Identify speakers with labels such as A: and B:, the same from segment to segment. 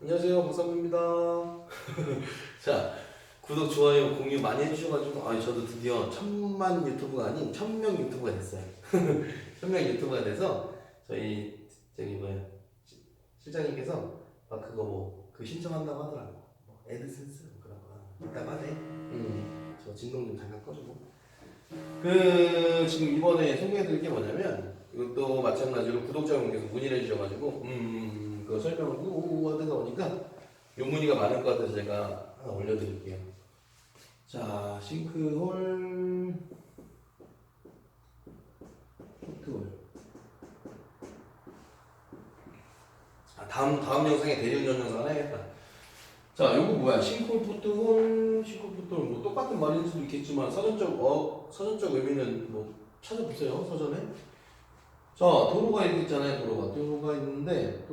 A: 안녕하세요, 박상구입니다. 자, 구독, 좋아요, 공유 많이 해주셔가지고, 아, 저도 드디어 천만 유튜브가 아닌 천명 유튜브가 됐어요. 천명 유튜브가 돼서, 저희, 저기 뭐야, 시- 실장님께서, 아, 그거 뭐, 그 신청한다고 하더라고. 뭐, 애드센스, 뭐 그런 거. 이따가 하네. 음, 저 진동 좀 잠깐 꺼주고. 그, 지금 이번에 소개해드릴 게 뭐냐면, 이것도 마찬가지로 구독자 분께서 문의를 해주셔가지고, 음, 그 설명을 우우우 하다 보니까 요 문의가 많을 것 같아서 제가 하나 올려드릴게요. 자, 싱크홀, 싱크홀. 아, 다음, 다음 영상에 대리운전 영상 하나 해야겠다. 자, 요거 뭐야? 싱크홀 푸트홀, 싱크홀 푸트홀, 뭐 똑같은 말일 수도 있겠지만, 사전적, 어, 사전적 의미는 뭐 찾아보세요, 서점에. 자, 도로가 있잖아요, 도로가. 도로가 있는데,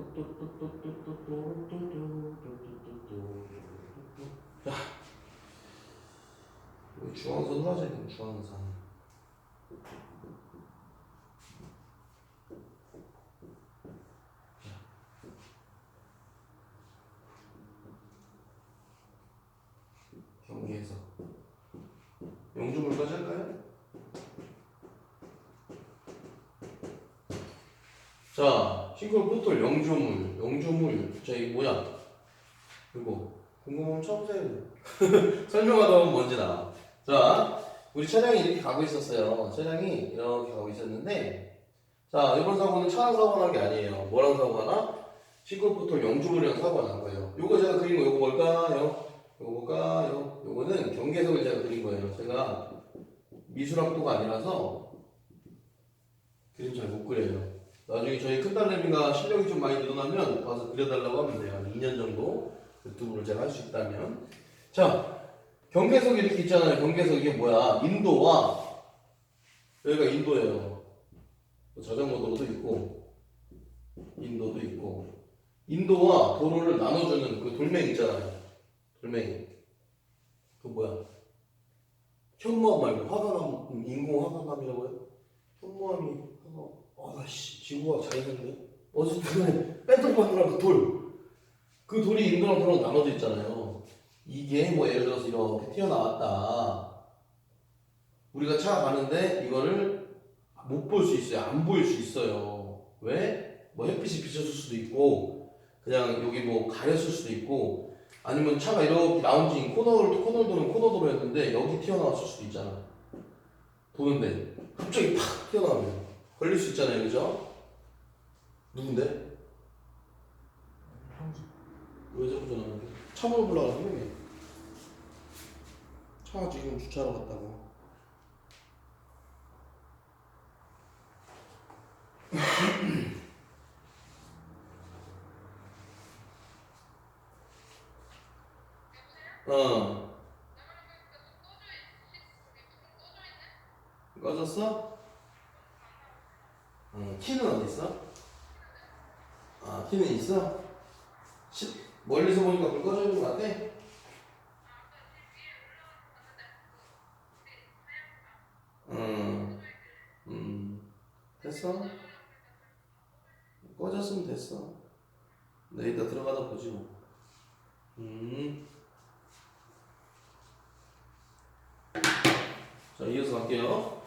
A: 자, 중앙선으로 하자, 중앙선. 경계에서. 용주물까지 할까요? 포털 영조물, 영조물, 자, 이게 뭐야? 이거, 궁금하면 쳐보세요. 설명하다 보면 뭔지 나와. 자, 우리 차량이 이렇게 가고 있었어요. 차량이 이렇게 가고 있었는데, 자, 이번 사고는 차랑 사고 난 게 아니에요. 뭐랑 사고가 나? 싱글 포털 영조물이랑 사고가 난 거예요. 요거 제가 그린 거, 요거 뭘까요? 요거 뭘까요? 요거는 경계석을 제가 그린 거예요. 제가 미술학도가 아니라서 그림 잘 못 그려요. 나중에 저희 큰딸내미가 실력이 좀 많이 늘어나면 와서 그려달라고 하면 돼요. 한 2년 정도 유튜브를 제가 할 수 있다면. 자, 경계석이 이렇게 있잖아요. 경계석 이게 뭐야? 인도와 여기가 인도예요. 자전거 도로도 있고 인도도 있고 인도와 도로를 나눠주는 그 돌멩이 있잖아요. 돌멩이. 그 뭐야? 현무암 말고 화가암, 음, 인공 화가암이라고 해요? 현무암이 아씨 지구가 잘 있는데 어쨌든 뺀돌반이랑 그 돌. 그 돌이 인도랑 도로랑 나눠져 있잖아요. 이게 뭐 예를 들어서 이렇게 튀어나왔다. 우리가 차 가는데 이거를 못 볼 수 있어요. 안 보일 수 있어요. 왜? 뭐 햇빛이 비춰줄 수도 있고 그냥 여기 뭐 가렸을 수도 있고 아니면 차가 이렇게 라운징 코너를 코너를 도는 코너 도로였는데 여기 튀어나왔을 수도 있잖아. 도는데 갑자기 팍 튀어나오면 걸릴 수 있잖아요, 그죠? 누군데? 왜 자꾸 전화하는데? 차번호 불러가지고 왜? 차 지금 주차하러 갔다고. 어. 꺼졌어? 응. 키는 어디 있어? 아, 키는 있어? 시, 멀리서 보니까 불 꺼져 있는 것 같아? 됐어? 꺼졌으면 됐어. 내 이따 들어가다 보지 뭐. 음. 자, 이어서 갈게요.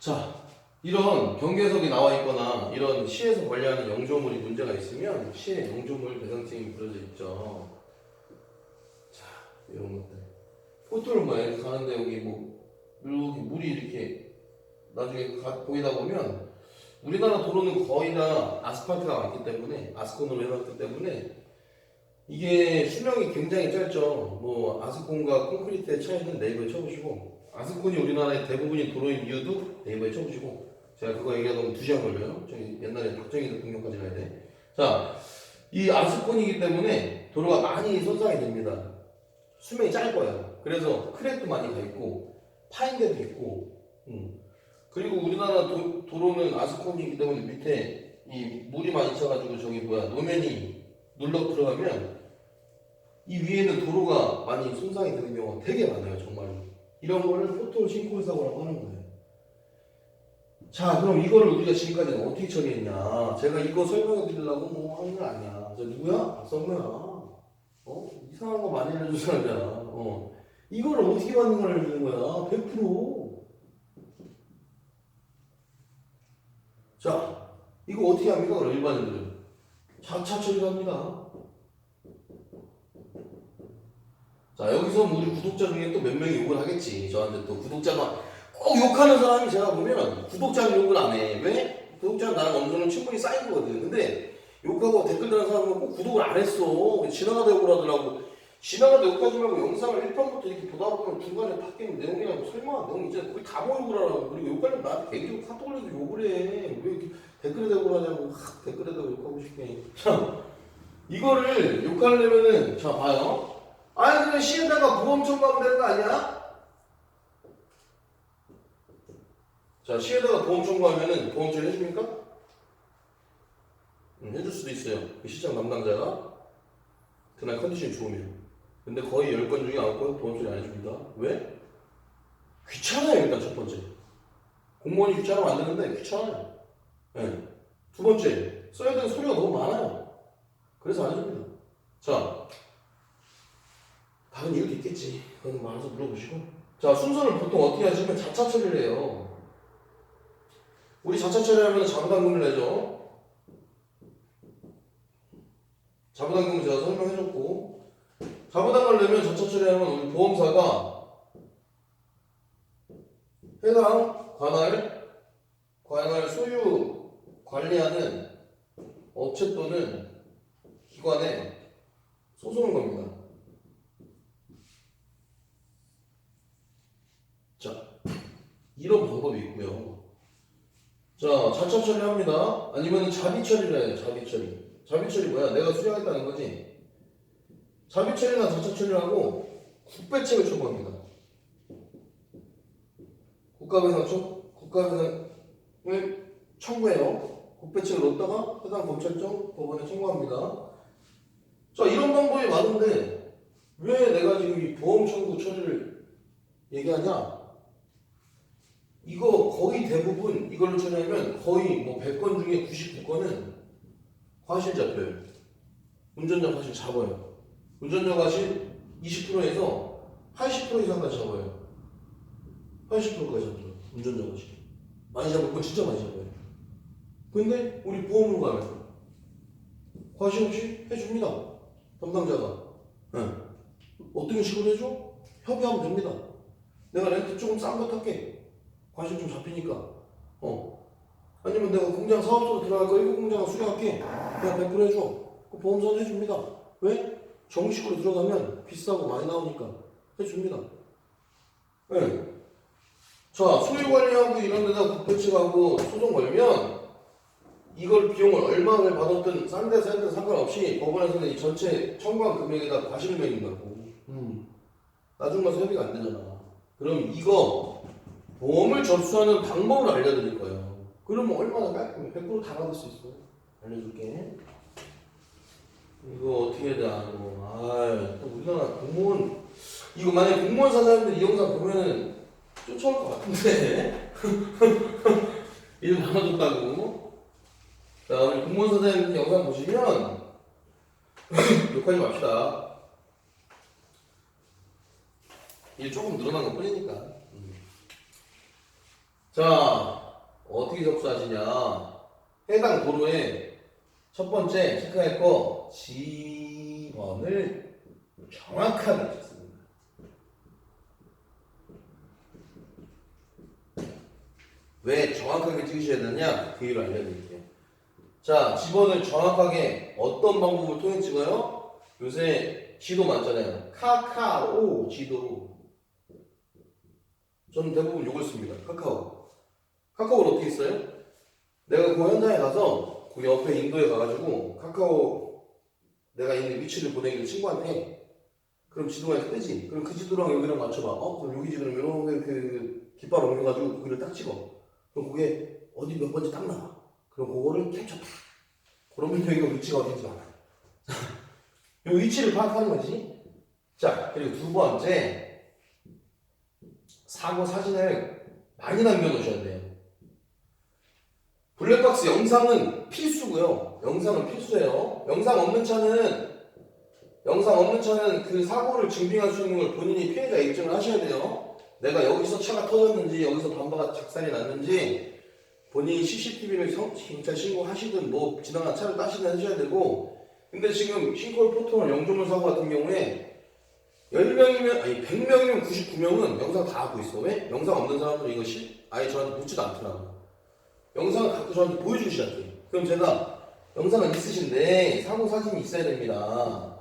A: 자, 이런 경계석이 나와 있거나 이런 시에서 관리하는 영조물이 문제가 있으면 시에 영조물 배상 책임이 부러져 있죠. 자, 이런 것들. 포토를 뭐 이렇게 가는데 여기 뭐 이렇게 물이 이렇게 나중에 가, 보이다 보면 우리나라 도로는 거의 다 아스팔트가 많기 때문에 아스콘으로 해놨기 때문에 이게 수명이 굉장히 짧죠. 뭐 아스콘과 콘크리트의 차이는 네이버에 쳐보시고 아스콘이 우리나라의 대부분이 도로인 이유도 네이버에 쳐보시고 제가 그거 얘기하다 보면 2시간 걸려요. 저기 옛날에 박정희 대통령까지 가야 돼. 자, 이 아스콘이기 때문에 도로가 많이 손상이 됩니다. 수명이 짧아요. 그래서 크랙도 많이 가 있고 파인 데도 있고 음. 그리고 우리나라 도, 도로는 아스콘이기 때문에 밑에 이 물이 많이 차가지고 저기 뭐야 노면이 눌러 들어가면 이 위에는 도로가 많이 손상이 되는 경우가 되게 많아요 정말로 이런 거를 포토 싱크홀 사고라고 하는 거예요 자 그럼 이거를 우리가 지금까지는 어떻게 처리했냐 제가 이거 설명해 드리려고 뭐 하는 건 아니야 저 누구야? 박성구야. 어? 이상한 거 많이 알려준 사람이잖아. 어. 이거를 어떻게 받는 걸 알려주는 거야? 100%. 자, 이거 어떻게 합니까? 그럼 일반인들은. 자차 처리합니다. 자, 여기서 뭐 우리 구독자 중에 또 몇 명이 욕을 하겠지. 저한테 또 구독자가 꼭 욕하는 사람이 제가 보면 구독자는 욕을 안 해. 왜? 구독자는 나랑 어느 정도 친분이 쌓인 거거든. 근데 욕하고 댓글 다는 사람은 꼭 구독을 안 했어. 지나가다 욕을 하더라고. 지나가다 욕하지 말고 영상을 1편부터 이렇게 보다 보면 중간에 바뀌는 내용이라고 설마 내용 이제 거의 다 모이고 하라고. 그리고 욕하려면 나한테 개인적으로 카톡 올려도 욕을 해. 왜 이렇게 댓글에 대고 하냐고. 하, 댓글에다가 욕하고 싶게. 자, 이거를 욕하려면은, 자, 봐요. 아니, 그냥 시에다가 보험 청구하면 되는 거 아니야? 자, 시에다가 보험 청구하면은 보험 처리 해줍니까? 음, 해줄 수도 있어요. 그 시장 담당자가 그날 컨디션이 좋으면. 근데 거의 10건 중에 9건 보험 처리 안 해줍니다. 왜? 귀찮아요, 일단 첫 번째. 공무원이 귀찮으면 안 되는데 귀찮아요. 예. 두 번째, 써야 되는 소리가 너무 많아요. 그래서 안 해줍니다. 자, 다른 이유도 있겠지. 그건 많아서 물어보시고. 자, 순서를 보통 어떻게 하시면 자차 처리를 해요. 우리 자차 처리하면 자부담금을 내죠. 자부담금은 제가 설명해줬고, 자부담금을 내면 자차 처리하면 우리 보험사가 해당 관할, 관할 소유 관리하는 업체 또는 기관에 소송을 겁니다. 자, 이런 방법이 있고요. 자, 자차 처리합니다. 아니면 자비 처리를 해요. 자비 처리. 자비 처리 뭐야? 내가 수령했다는 거지. 자비 처리나 자차 처리를 하고 국배책을 청구합니다. 국가배상 청 국가배상을 청구해요. 국배책을 넣었다가 해당 검찰청 법원에 청구합니다. 자, 이런 방법이 많은데 왜 내가 지금 이 보험 청구 처리를 얘기하냐? 이거 거의 대부분 이걸로 처리하면 거의 뭐 100건 중에 99건은 과실 잡혀요. 운전자 과실 잡아요. 운전자 과실 20%에서 80% 이상까지 잡아요. 80%까지 잡아요. 운전자 과실. 많이 잡을 건 진짜 많이 잡아요. 근데 우리 보험으로 가면 과실 없이 해줍니다. 담당자가. 응. 어떤 식으로 해줘? 협의하면 됩니다. 내가 렌트 조금 싼 거 탈게. 관심 좀 잡히니까. 어. 아니면 내가 공장 사업소로 들어갈 거 이거 공장 수리할게. 그냥 100% 해줘. 그 보험사도 해줍니다. 왜? 정식으로 들어가면 비싸고 많이 나오니까 해줍니다. 네. 자, 소유 관리하고 이런 데다 국배책하고 소송 걸면 이걸 비용을 얼마를 받았든 싼데 싼데 상관없이 법원에서는 이 전체 청구한 금액에다 과실을 매긴다고. 음. 나중 가서 협의가 안 되잖아. 그럼 이거 보험을 접수하는 방법을 알려드릴 거예요. 그러면 얼마나 깔끔해. 100%다 받을 수 있어. 알려줄게. 이거 어떻게 해야 되나, 이거. 아또 우리나라 공무원, 이거 만약에 공무원 사장님들 이 영상 보면은 쫓아올 것 같은데. 일 많아졌다고. 자, 우리 공무원 사장님들 영상 보시면 욕하지 맙시다. 일 조금 늘어난 것 뿐이니까. 음. 자, 어떻게 접수하시냐. 해당 도로에 첫 번째 체크할 거 지번을 정확하게 찍습니다. 왜 정확하게 찍으셔야 되느냐? 그 이유를 알려드릴게요. 자, 지번을 정확하게 어떤 방법을 통해 찍어요? 요새 지도 많잖아요. 카카오 지도. 저는 대부분 요걸 씁니다. 카카오. 카카오를 어떻게 써요? 내가 그 현장에 가서 그 옆에 인도에 가가지고 카카오 내가 있는 위치를 보내기를 친구한테 해. 그럼 지도가 뜨지. 그럼 그 지도랑 여기랑 맞춰봐. 어? 그럼 여기지. 그럼 이렇게 그 깃발 옮겨가지고 거기를 딱 찍어. 그럼 그게 어디 몇 번째 딱 나와. 그럼 그거를 캡처 딱. 그러면 여기가 위치가 어딘지 알아. 이 위치를 파악하는 거지. 자, 그리고 두 번째. 사고 사진을 많이 남겨놓으셔야 돼요. 블랙박스 영상은 필수고요. 영상은 필수예요. 영상 없는 차는 영상 없는 차는 그 사고를 증빙할 수 있는 걸 본인이 피해자 입증을 하셔야 돼요. 내가 여기서 차가 터졌는지 여기서 반바가 작살이 났는지 본인이 CCTV를 경찰 신고하시든 뭐 지나간 차를 따시든 하셔야 되고 근데 지금 싱크홀 포토널 영조물 사고 같은 경우에 10명이면 아니 100명이면 99명은 영상 다 하고 있어. 왜? 영상 없는 사람들은 실 아예 저한테 묻지도 않더라고. 영상을 갖고 저한테 보여주시잖아요. 그럼 제가 영상은 있으신데 사고 사진이 있어야 됩니다.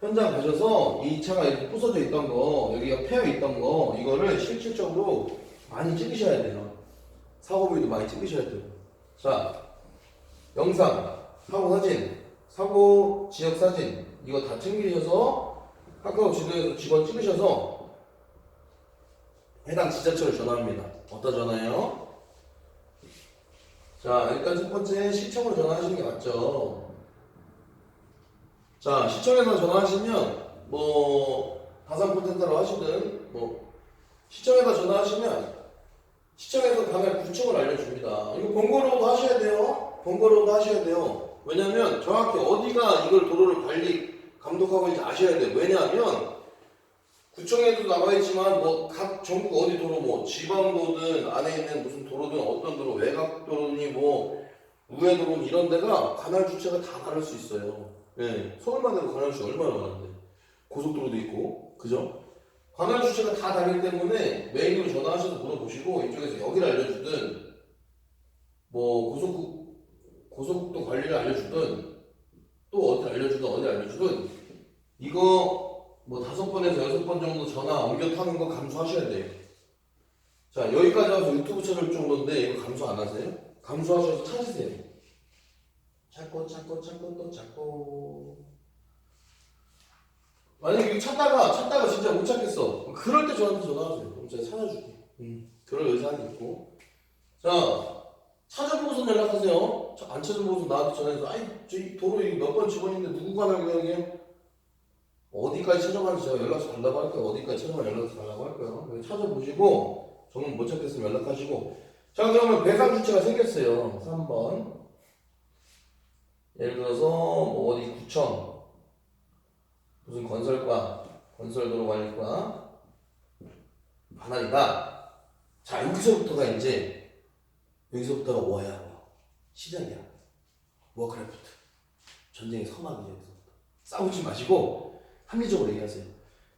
A: 현장 가셔서 이 차가 이렇게 부서져 있던 거, 여기가 패여 있던 거, 이거를 실질적으로 많이 찍으셔야 돼요. 사고 부위도 많이 찍으셔야 돼요. 자, 영상, 사고 사진, 사고 지역 사진, 이거 다 챙기셔서 카카오 지도에서 직원 찍으셔서 해당 지자체로 전화합니다. 어디다 전화해요? 자, 일단 첫 번째 시청으로 전화하시는 게 맞죠. 자, 시청에서 전화하시면 뭐 다산 콘텐츠로 하시든 뭐 시청에서 전화하시면 시청에서 가면 구청을 알려줍니다. 이거 번거로워도 하셔야 돼요. 번거로워도 하셔야 돼요. 왜냐면 정확히 어디가 이걸 도로를 관리 감독하고 있는지 아셔야 돼요. 왜냐하면 구청에도 나와 있지만 뭐 각 전국 어디 도로 뭐 지방도든 안에 있는 무슨 도로든 어떤 도로 외곽 도로니 뭐 우회 도로 이런 데가 관할 주체가 다 다를 수 있어요. 예, 서울만 해도 관할 주체 얼마나 많은데 고속도로도 있고 그죠? 관할 주체가 다 다르기 때문에 메일로 전화하셔서 물어보시고 이쪽에서 여기를 알려주든 뭐 고속국 고속도 관리를 알려주든 또 어디 알려주든 어디 알려주든 이거 뭐 다섯 번에서 여섯 번 정도 전화 옮겨 타는 거 감수하셔야 돼요. 자 여기까지 와서 유튜브 찾을 정도인데 이거 감수 안 하세요? 감수하셔서 찾으세요. 찾고 찾고 찾고 또 찾고 만약에 이거 찾다가 찾다가 진짜 못 찾겠어 그럴 때 저한테 전화하세요 그럼 제가 찾아줄게 음, 그럴 의사는 있고 자 찾아보고서 연락하세요 자, 안 찾아보고서 나한테 전화해서 아이 저희 도로 이거 몇번 직원인데 누구 관할 구역이에요? 어디까지 찾아가는지 제가 연락처 달라고 할 거예요 어디까지 찾아가 연락처 달라고 할 거예요 그래서 찾아보시고 정말 못 찾겠으면 연락하시고 자 그러면 배상 주체가 생겼어요 3번 예를 들어서 뭐 어디 구청 무슨 건설과 건설도로관리과 관할이다. 자 여기서부터가 이제 여기서부터가 뭐야? 뭐. 시작이야. 워크래프트 전쟁의 서막이죠 여기서부터 싸우지 마시고 합리적으로 얘기하세요.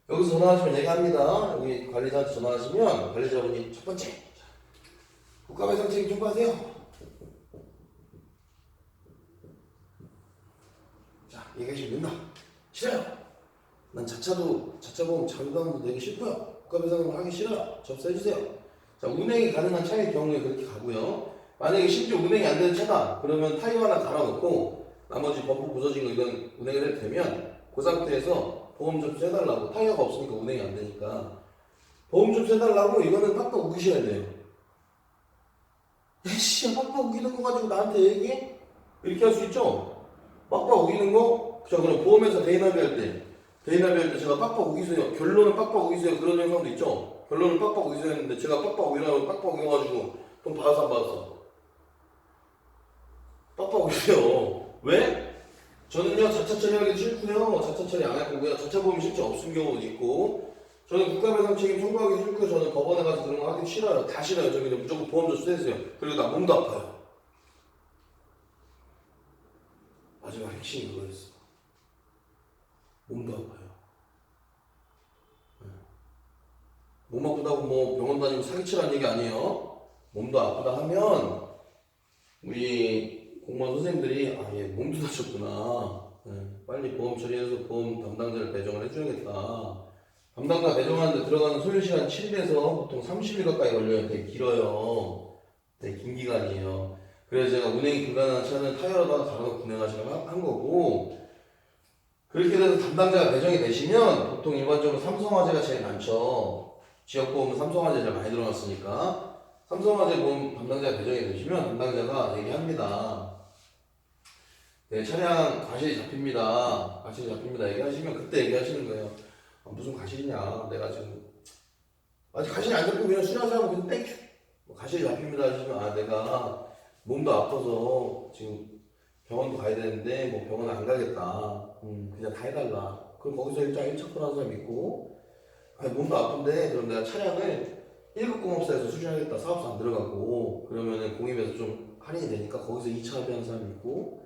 A: 여기서 전화하시면 얘기합니다. 여기 관리자한테 전화하시면 관리자분이 첫 번째 국가배상 책임 청구하세요. 자, 얘기하시면 된다. 싫어요. 난 자차도, 자차보험 자유당도 내기 싫고요. 국가배상을 하기 싫어요. 접수해주세요. 자, 운행이 가능한 차의 경우에 그렇게 가고요. 만약에 심지어 운행이 안 되는 차다. 그러면 타이어 하나 갈아놓고 나머지 범프 부서진 거 이건 운행을 해도 되면 그 상태에서 보험 접수 해달라고 타이어가 없으니까 운행이 안 되니까 보험 접수 해달라고 이거는 빡빡 우기셔야 돼요. 에이씨, 빡빡 우기는 거 가지고 나한테 얘기해? 이렇게 할 수 있죠? 빡빡 우기는 거? 자, 그럼 보험회사 대인합의 할 때, 대인합의 할때 제가 빡빡 우기세요. 결론은 빡빡 우기세요. 그런 영상도 있죠? 결론은 빡빡 우기세요 했는데 제가 빡빡 우기라고 빡빡 우겨가지고 돈 받아서 안 받았어. 빡빡 우기세요. 왜? 저는요, 자차 처리하기 싫고요. 자차 처리 안 할 거고요. 자차 보험이 실제 없은 경우도 있고, 저는 국가배상 책임 청구하기 싫고요. 저는 법원에 가서 그런 거 하기 싫어요. 다 싫어요. 저기는 무조건 보험 접수해주세요. 그리고 나 몸도 아파요. 마지막 핵심이 그거였어. 몸도 아파요. 네. 몸 아프다고 뭐 병원 다니고 사기치라는 얘기 아니에요. 몸도 아프다 하면 우리 공무원 선생님들이 아예 몸도 다쳤구나. 네. 빨리 보험 처리해서 보험 담당자를 배정을 해줘야겠다. 담당자 배정하는데 들어가는 소요 시간 7일에서 보통 30일 가까이 걸려요. 되게 길어요. 되게 긴 기간이에요. 그래서 제가 운행이 불가능한 차는 타이어로다가 갈아놓고 운행하시라고 한- 한 거고 그렇게 돼서 담당자가 배정이 되시면 보통 일반적으로 삼성화재가 제일 많죠. 지역보험은 삼성화재 제일 많이 들어갔으니까 삼성화재 보험 담당자가 배정이 되시면 담당자가 얘기합니다. 네, 차량 과실이 잡힙니다. 과실이 잡힙니다. 얘기하시면 그때 얘기하시는 거예요. 아, 무슨 과실이냐. 내가 지금 아직 과실이 안 잡히고 그냥 수리하자고 그냥 땡큐. 뭐 과실이 잡힙니다 하시면 아 내가 몸도 아파서 지금 병원도 가야 되는데 뭐 병원 안 가겠다. 음, 그냥 다 해달라. 그럼 거기서 일장 1차 콜하는 사람 있고 아니 몸도 아픈데 그럼 내가 차량을 1급 공업사에서 수주하겠다 사업소 안 들어가고 그러면은 공입에서 좀 할인이 되니까 거기서 2차 합의하는 사람이 있고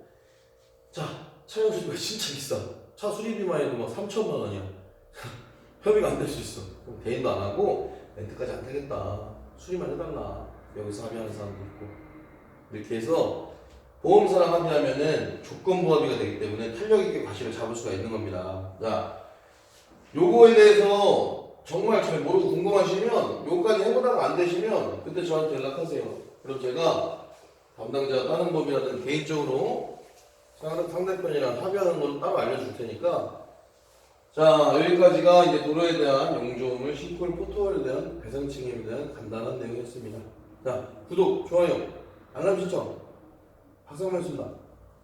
A: 자 차량 수리비가 진짜 비싸. 차 수리비만 해도 막 3천만 원이야. 협의가 안 될 수 있어. 그럼 대인도 안 하고 렌트까지 안 되겠다. 수리만 해달라. 여기서 합의하는 사람도 있고. 이렇게 해서 보험사랑 합의하면은 조건부 합의가 되기 때문에 탄력 있게 과실을 잡을 수가 있는 겁니다. 자 요거에 대해서 정말 잘 모르고 궁금하시면 요까지 해보다가 안 되시면 그때 저한테 연락하세요. 그럼 제가 담당자 다른 법이라든 개인적으로 상대- 상대편이랑 합의하는 걸 따로 알려줄 테니까 자 여기까지가 이제 도로에 대한 용조물, 신콜 포토에 대한 배상 책임에 대한 간단한 내용이었습니다. 자 구독, 좋아요, 알람 신청 박상만습니다